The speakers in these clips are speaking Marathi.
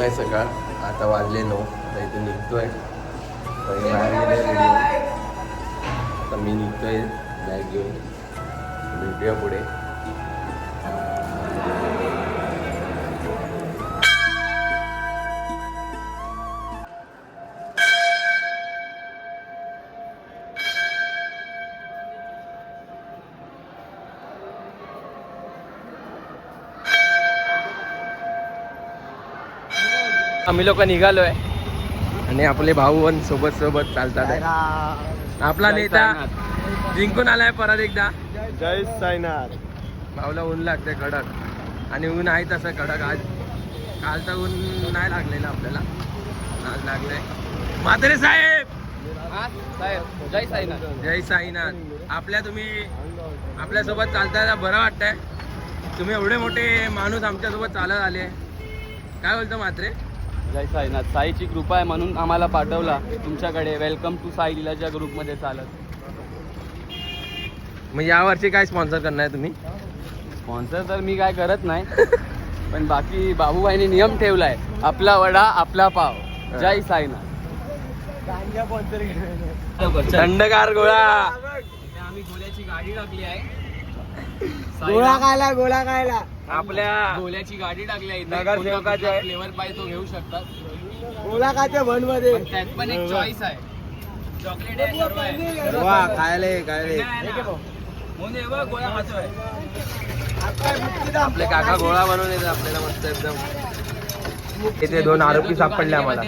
टाईम आहे सकाळ. आता वाजले नऊ. आता इथून निघतोय. आता मी निघतोय. बॅग घेऊन. भेटूया पुढे. आम्ही लोक निघालोय. आणि आपले भाऊ पण सोबत सोबत चालतात. आहे. आपला नेता जिंकून आलाय परत एकदा. जय साईनाथ. भाऊला ऊन लागते कडक आणि ऊन आहे तसं कडक आज. काल तर ऊन नाही लागलेलं आपल्याला. आज लागलंय. म्हात्रे साहेब! जय साईनाथ. जय साईनाथ. आपल्या तुम्ही आपल्यासोबत चालताना बरं वाटतंय. तुम्ही एवढे मोठे माणूस आमच्यासोबत चालत आले. काय बोलतो म्हात्रे? जय साईनाथ. साईची कृपा आहे म्हणून आम्हाला पाठवला. तुमच्याकडे वेलकम टू साई लिलाच्या ग्रुपमध्ये चालत. मग यावर्षी काय स्पॉन्सर करणार आहे तुम्ही? स्पॉन्सर तर मी काय करत नाही पण बाकी बाबूबाईने नियम ठेवलाय. आपला वडा आपला पाव. जय साईनाथ. थंडगार गोळा. आम्ही गोल्याची गाडी टाकली आहे. गोळा खायला गोळा खायला. आपल्या गोल्याची गाडी टाकली आहे. नगरसेवकाचे- फ्लेवर पाहिजे तो घेऊ शकतात. खाते भनमध्ये पण त्यात पण एक चॉईस आहे. चॉकलेट आहे सर्व आहे. वा खायले खायले हे गोळा खातोय. आपले काका गोळा बनवून येतात आपल्याला मस्त एकदम. इथे दोन आरोपी सापडले आम्हाला.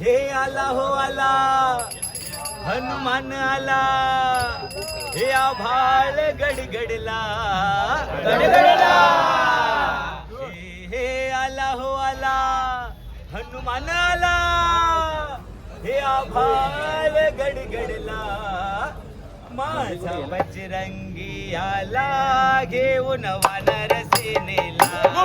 हे आला हो आला. हनुमान आला. हे आभाळ गडगडला. गडगडला. हे आला हो आला. हनुमान आला. हे आभाळ गडगडला. माझा बजरंगी आला घेऊन वानर सेनेला.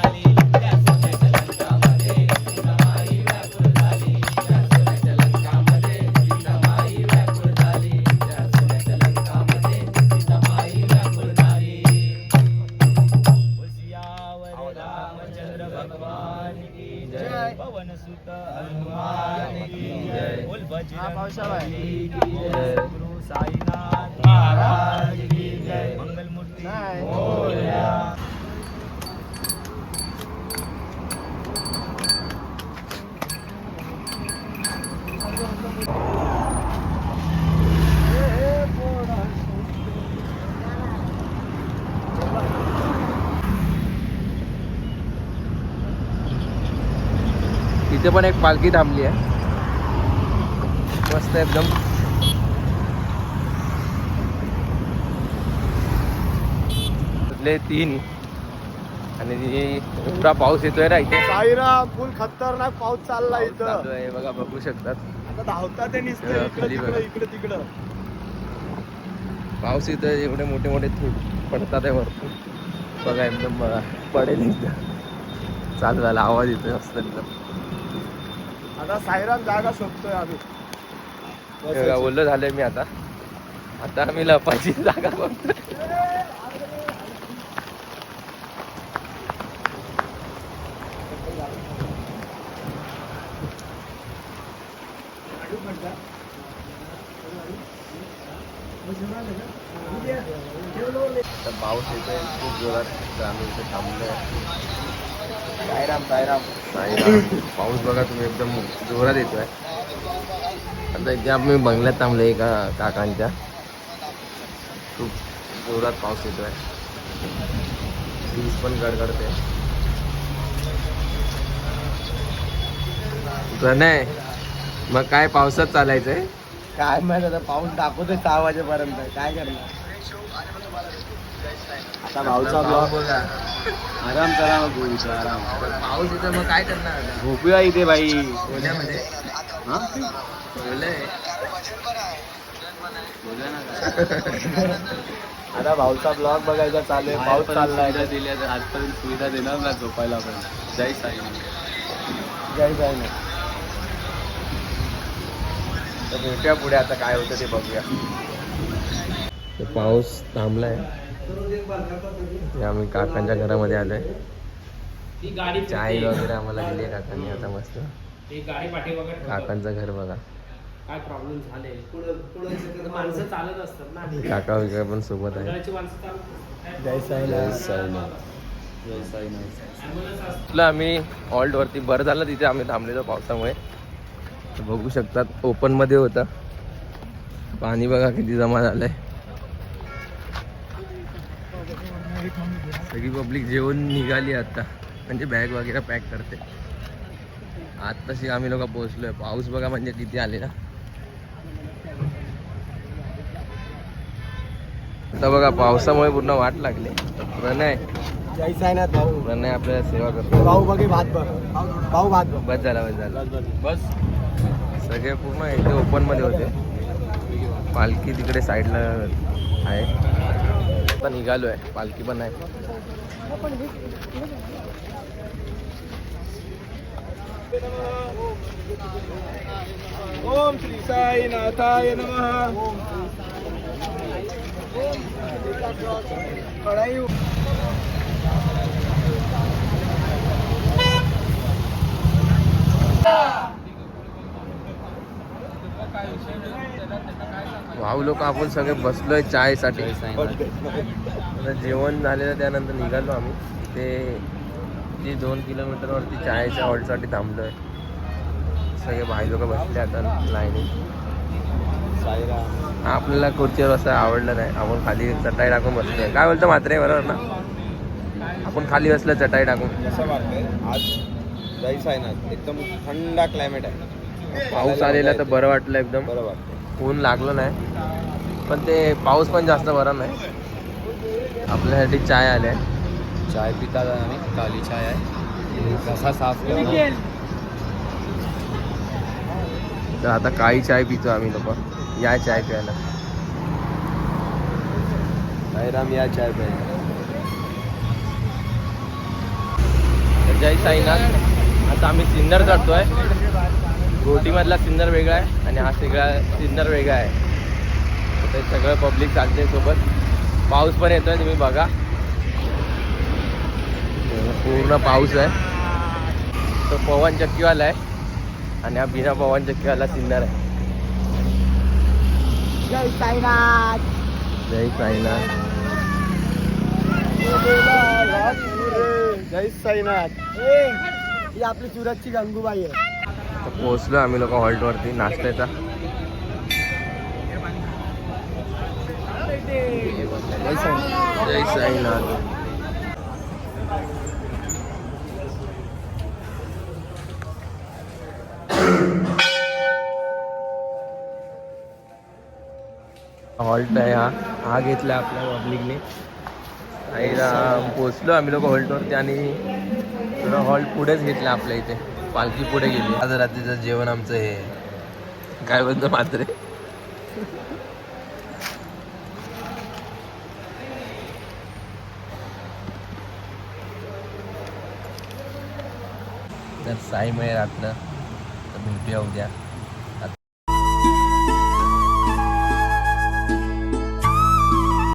इथे पण एक पालखी थांबली आहे. मस्त एकदम. तीन. आणि एवढा पाऊस येतोय ना इथे. फुल खतरनाक पाऊस चालला इथं. बघा बघू शकतात. धावता ते इकडे पाऊस इथं एवढे मोठे मोठे पडतात आहे भरपूर. बघा एकदम पडेल चालू झाला आवाज येतोय असतो एकदम. आता सायरान जागा शोधतोय आम्ही. बोललो ओलं झालंय मी आता. आता आम्ही लपायची जागा बघतो पाऊस येतोय खूप जोरात आम्ही इथे थांबलोय सायराम सायराम. पाऊस बघा तुम्ही एकदम जोरात येतो आहे आता इथे मी बंगल्यात थांबलो एका काकांच्या. खूप जोरात पाऊस येतो आहे वीज पण गडगडते नाही मग काय पावसात चालायचंय? काय माहीत आता पाऊस दाखवतोय सहा वाजेपर्यंत. काय करणार? आता भाऊचा ब्लॉग बघा आराम करा मग गोळीचा आराम. पाऊस येतो मग काय करणार? आता झोपूया इथे बाई. ओल्यामध्ये हा? ओलंय. आता भाऊचा ब्लॉग बघायचा चालू आहे. पाऊस चाललाय दिल्या तर. आजपर्यंत सुविधा देणार ना झोपायला पण. जय साई. जय जय नाही तर भेटूया पुढे. आता काय होतं ते बघूया. पाऊस थांबलाय. आम्ही काकांच्या घरामध्ये आलोय. चाय वगैरे आम्हाला दिली आहे काकांनी आता मस्त. काकांचं घर बघा. काय प्रॉब्लेम झाले? माणसं चालत असतात ना. काका वगैरे पण सोबत आहे. जय आम्ही हॉल्ट वरती बरं झालं तिथे आम्ही थांबलेलो पावसामुळे. बघू शकतात ओपनमध्ये होतं. पाणी बघा किती जमा झालंय. सगळी पब्लिक जेवण निघाली आता. म्हणजे बॅग वगैरे पॅक करते. आत्ताशी आम्ही लोक पोहोचलो आहे पाऊस बघा म्हणजे किती आलेला आता बघा पावसामुळे पूर्ण वाट लागली. प्रणय. जय साईनाथ भाऊ प्रणय आपल्याला सेवा करतो. भाऊ बघे भात बघ भाऊ भात बघ बस झाला बस झाला. बस. सगळे पूर्ण इथे ओपनमध्ये होते. पालखी तिकडे साईडला आहे. आता निघालो आहे. पालखी पण आहे. ओम श्री साईनाथाय नमः. कढाई भाऊ लोक आपण सगळे बसलोय चायसाठी. आता जेवण झालेलं त्यानंतर निघालो आम्ही. ते ती दोन किलोमीटरवरती चायच्या हॉल्टसाठी थांबलोय. सगळे भाई लोक बसले आता लाईनी साईराम आपल्याला खुर्चीवर असं आवडलं नाही. आपण खाली चटाई टाकून बसलोय. काय बोलतो मात्र बरोबर ना? आपण खाली बसलो चटाई टाकून. कसं आज एकदम थंड क्लायमेट आहे. पाऊस आलेला तर बरं वाटलं एकदम. बरं वाटतं ऊन लागलं नाही. पण ते पाऊस पण जास्त बरा नाही आपल्यासाठी चाय आले चाय पिता आणि काली चाय आहे. कसा साफ केला तर आता काळी चाय पितो आम्ही लोक. या चाय प्यायला. साईराम या चाय तर जय साईनाथ. आता आम्ही सिन्नर चढतोय गोटीमधला सिन्नर वेगळा आहे आणि हा सगळा सिन्नर वेगळा आहे. ते सगळं पब्लिक चालते सोबत. पाऊस पण येतोय तुम्ही बघा. पूर्ण पाऊस आहे. तो पवन चक्कीवाला आहे. आणि हा बिना पवन चक्कीवाला सिन्नर आहे. जय साईनाथ. जय साईनाथ. जय साईनाथ. ही आपली सुरतची गंगूबाई आहे. पोहोचलो आम्ही लोक हॉल्टवरती नाश्त्याचा. जय साईनाथ. हॉल्ट आहे हा. हा घेतला आपल्या पब्लिकने. आईला पोचलो आम्ही लोक हॉल्टवरती आणि थोडं हॉल्ट पुढेच घेतला आपल्या इथे. पालखी पुढे गेली. आज रात्रीचं जेवण आमचं हे. काय म्हणतो मात्र? तर साई मय रातनं. तर भेटूया उद्या.